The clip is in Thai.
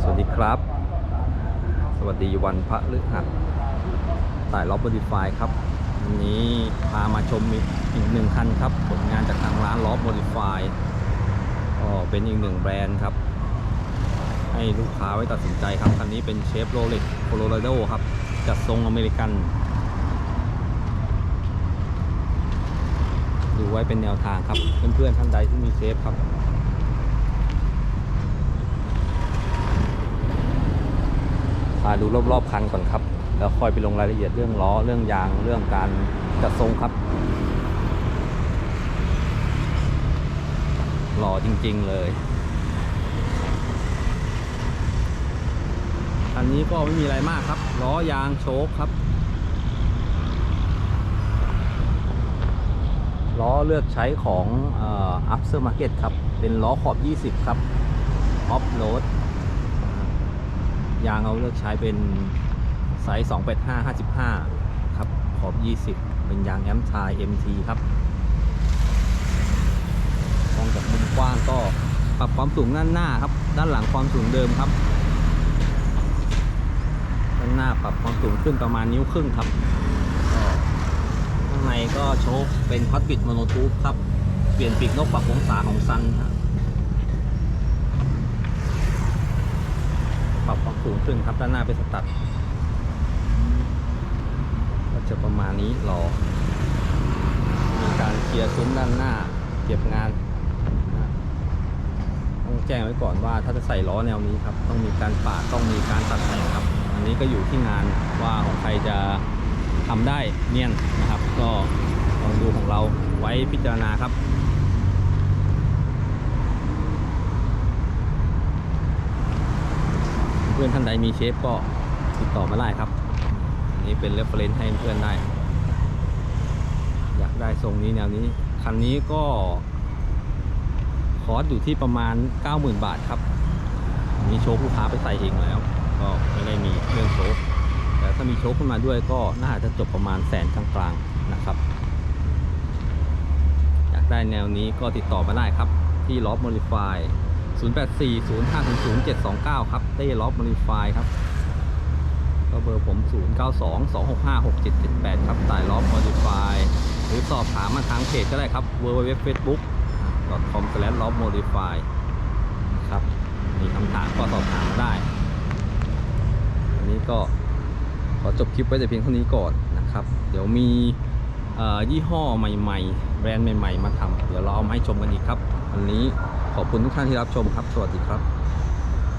สวัสดีครับ สวัสดีวันพระฤหัสสายล็อบบอดี้ไฟครับวันนี้พามาชมอีกหนึ่งคันครับ ผลงานจากทางร้านล็อบบอดี้ไฟก็เป็นอีกหนึ่งแบรนด์ครับ ให้ลูกค้าไว้ตัดสินใจครับ คันนี้เป็นเชฟโรเล็กโคโลราโดครับ จัดทรงอเมริกัน ดูไว้เป็นแนวทางครับ เพื่อนๆท่านใดที่มีเชฟครับ พาดูรอบๆคันก่อนครับ แล้วค่อยไปลงรายละเอียดเรื่องล้อเรื่องยางเรื่องการจัดทรงครับหล่อจริง ๆ เลยคันนี้ก็ไม่มีอะไรมากครับ ล้อยางโชคครับ ล้อเลือกใช้ของอัพเซอร์มาร์เก็ตครับ เป็นล้อขอบ 20 ครับออฟโรด ยางเราเลือกใช้เป็นไซส์285 55 ครับ ขอบ 20 เป็นยางแอมทาย MT ครับมองจากมุมกว้างก็ปรับความสูงด้านหน้าครับ ด้านหลังความสูงเดิมครับ ด้านหน้าปรับความสูงขึ้นประมาณนิ้วครึ่งครับข้างในก็โชคเป็นพัดบิดโมโนทูบครับ เปลี่ยนปีกนกปรับองศาของซันครับ ปรับความ สูงขึ้นครับด้านหน้าเป็นสตัดก็จะประมาณนี้รอมีการเคลียร์ซุ้มด้านหน้า เก็บงานต้องแจ้งไว้ก่อนว่าถ้าจะใส่ล้อแนวนี้ครับ ต้องมีการปาดต้องมีการตัดแต่งครับ อันนี้ก็อยู่ที่งานว่าของใครจะทำได้เนียนนะครับ ก็ลองดูของเราไว้พิจารณาครับ เพื่ อนท่านใดมีเชฟก็ติดต่อมาได้ครับ อันนี้เป็นเรฟเฟรนซ์ให้เพื่อนได้ อยากได้ทรงนี้แนวนี้ คันนี้ก็คอสอยู่ที่ประมาณ 90,000 บาทครับอันนี้โชคลูกค้าไปใส่เองแล้ว ก็ไม่ได้มีเรื่องโชคแต่ถ้ามีโชคขึ้นมาด้วยก็น่าจะจบประมาณแสนกลางๆนะครับ อยากได้แนวนี้ก็ติดต่อมาได้ครับ ที่ล็อบโมดิฟาย 0840500729 ครับได้ล็อบโมดิฟายครับก็เบอร์ผม 0922656778 ครับสายล็อบโมดิฟายหรือสอบถามมาทางเพจก็ได้ครับ www.facebook.com/lobmodify ครับ มีคำถามก็สอบถามได้ อันนี้ก็ขอจบคลิปไว้แต่เพียงเท่านี้ก่อนนะครับ เดี๋ยวมี ยี่ห้อใหม่ๆ แบรนด์ใหม่ ๆ มาทำเดี๋ยวเราเอามาให้ชมกันอีกครับ วันนี้ขอบคุณทุกท่านที่รับชมครับ สวัสดีครับ